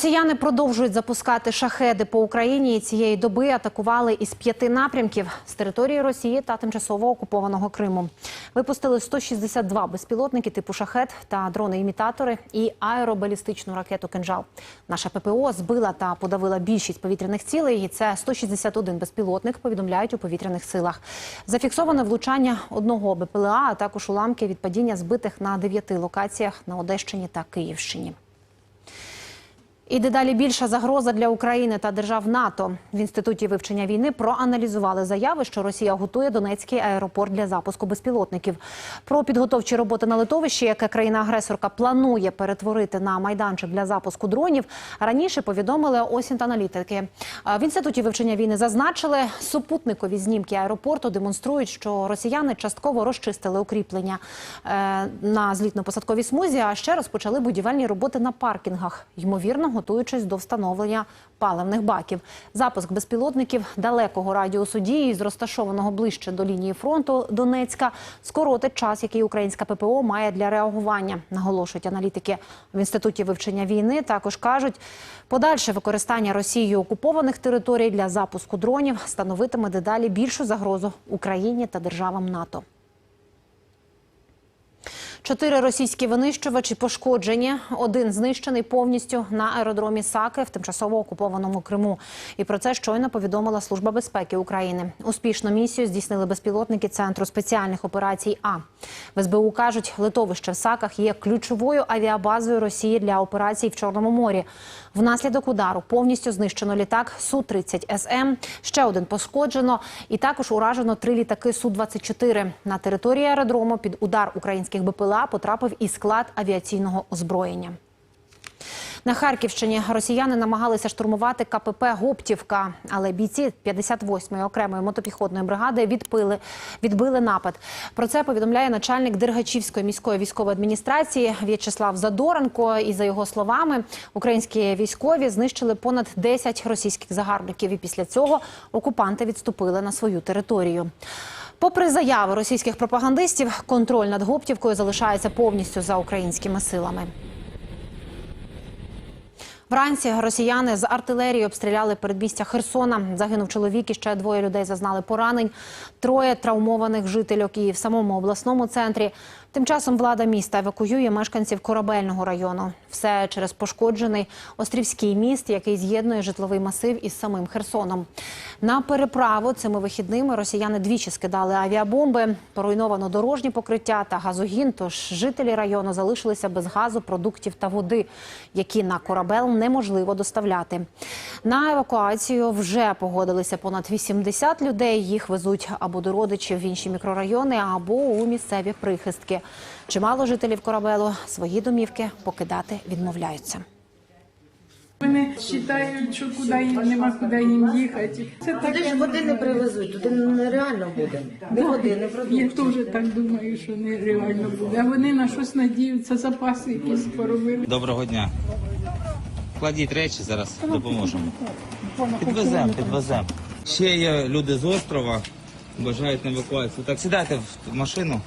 Росіяни продовжують запускати шахеди по Україні і цієї доби атакували із п'яти напрямків з території Росії та тимчасово окупованого Криму. Випустили 162 безпілотники типу шахет та дрони-імітатори і аеробалістичну ракету «Кинжал». Наша ППО збила та подавила більшість повітряних цілей. І це 161 безпілотник. Повідомляють у повітряних силах. Зафіксоване влучання одного БПЛА, а також уламки від падіння збитих на дев'яти локаціях на Одещині та Київщині. І дедалі більша загроза для України та держав НАТО в інституті вивчення війни проаналізували заяви, що Росія готує Донецький аеропорт для запуску безпілотників. Про підготовчі роботи на литовищі, яке країна-агресорка планує перетворити на майданчик для запуску дронів. Раніше повідомили осінт-аналітики. В інституті вивчення війни зазначили, супутникові знімки аеропорту демонструють, що росіяни частково розчистили укріплення е, на злітно-посадковій смузі, а ще розпочали будівельні роботи на паркінгах. Ймовірно, готуючись до встановлення паливних баків. Запуск безпілотників далекого радіусу дії з розташованого ближче до лінії фронту Донецька скоротить час, який українська ППО має для реагування, наголошують аналітики в інституті вивчення війни. Також кажуть, подальше використання Росією окупованих територій для запуску дронів становитиме дедалі більшу загрозу Україні та державам НАТО. Чотири російські винищувачі пошкоджені. Один знищений повністю на аеродромі Саки в тимчасово окупованому Криму. І про це щойно повідомила Служба безпеки України. Успішну місію здійснили безпілотники Центру спеціальних операцій. А в СБУ кажуть, литовище в Саках є ключовою авіабазою Росії для операцій в Чорному морі. Внаслідок удару повністю знищено літак су 30 СМ. Ще один пошкоджено, і також уражено три літаки су 24 На території аеродрому під удар українських БПЛА потрапив і склад авіаційного озброєння. На Харківщині росіяни намагалися штурмувати КПП Гоптівка, але бійці 58-ї окремої мотопіхотної бригади відпили, відбили напад. Про це повідомляє начальник Дергачівської міської військової адміністрації В'ячеслав Задоренко. І за його словами, українські військові знищили понад 10 російських загарбників. І після цього окупанти відступили на свою територію. Попри заяви російських пропагандистів, контроль над Гоптівкою залишається повністю за українськими силами. Вранці росіяни з артилерії обстріляли передмістя Херсона. Загинув чоловік і ще двоє людей зазнали поранень. Троє травмованих жительок і в самому обласному центрі. Тим часом влада міста евакуює мешканців корабельного району. Все через пошкоджений острівський міст, який з'єднує житловий масив із самим Херсоном. На переправу цими вихідними росіяни двічі скидали авіабомби, поруйновано дорожнє покриття та газогін. Тож жителі району залишилися без газу, продуктів та води, які на корабель неможливо доставляти. На евакуацію вже погодилися понад 80 людей. Їх везуть або до родичів в інші мікрорайони, або у місцеві прихистки. Чимало жителів корабелу свої домівки покидати відмовляються. Вони вважають, що куди їм нема куди їм їхати. Це Туди ж води не привезуть, туди нереально буде. Ні води, не Я теж так думаю, що нереально буде. А вони на щось надіються, запаси якісь поробили. Доброго дня. Кладіть речі, зараз допоможемо. Підвеземо, підвеземо. Ще є люди з острова, бажають на евакуацію. Так, сідайте в машину.